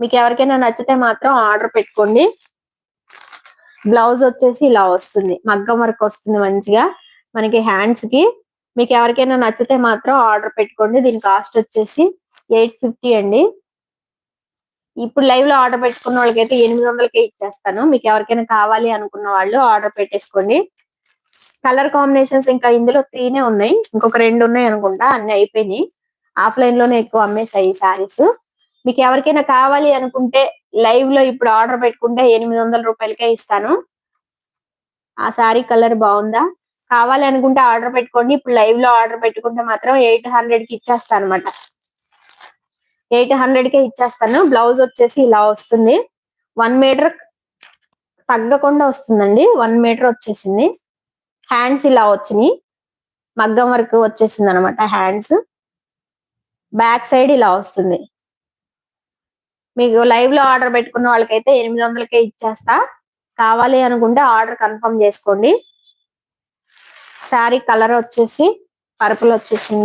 మీకు ఎవరికైనా నచ్చితే మాత్రం ఆర్డర్ పెట్టుకోండి. బ్లౌజ్ వచ్చేసి ఇలా వస్తుంది. మగ్గం వర్క్ వస్తుంది మంచిగా. మనకి హ్యాండ్స్కి. మీకు ఎవరికైనా నచ్చితే మాత్రం ఆర్డర్ పెట్టుకోండి. దీని కాస్ట్ వచ్చేసి ఎయిట్ ఫిఫ్టీ అండి. ఇప్పుడు లైవ్లో ఆర్డర్ పెట్టుకున్న వాళ్ళకైతే ఎనిమిది వందలకే ఇచ్చేస్తాను. మీకు ఎవరికైనా కావాలి అనుకున్న వాళ్ళు ఆర్డర్ పెట్టేసుకోండి. కలర్ కాంబినేషన్స్ ఇంకా ఇందులో త్రీనే ఉన్నాయి. ఇంకొక రెండు ఉన్నాయి అనుకుంటా. అన్ని అయిపోయినాయి. ఆఫ్లైన్లోనే ఎక్కువ అమ్మేసాయి ఈ సారీస్ మీకు ఎవరికైనా కావాలి అనుకుంటే లైవ్లో ఇప్పుడు ఆర్డర్ పెట్టుకుంటే ఎనిమిది వందల రూపాయలకే ఇస్తాను. ఆ సారీ కలర్ బాగుందా? కావాలి అనుకుంటే ఆర్డర్ పెట్టుకోండి. ఇప్పుడు లైవ్లో ఆర్డర్ పెట్టుకుంటే మాత్రం ఎయిట్ హండ్రెడ్కి ఇచ్చేస్తాను అనమాట ఎయిట్ హండ్రెడ్ కే ఇచ్చేస్తాను. బ్లౌజ్ వచ్చేసి ఇలా వస్తుంది. వన్ మీటర్ తగ్గకుండా వస్తుందండి. వన్ మీటర్ వచ్చేసింది. హ్యాండ్స్ ఇలా వచ్చినాయి. మగ్గం వర్క్ వచ్చేసింది అనమాట హ్యాండ్స్ బ్యాక్ సైడ్ ఇలా వస్తుంది. మీకు లైవ్లో ఆర్డర్ పెట్టుకున్న వాళ్ళకైతే ఎనిమిది వందలకే ఇచ్చేస్తా. కావాలి అనుకుంటే ఆర్డర్ కన్ఫర్మ్ చేసుకోండి. శారీ కలర్ వచ్చేసి పర్పుల్ వచ్చేసింది.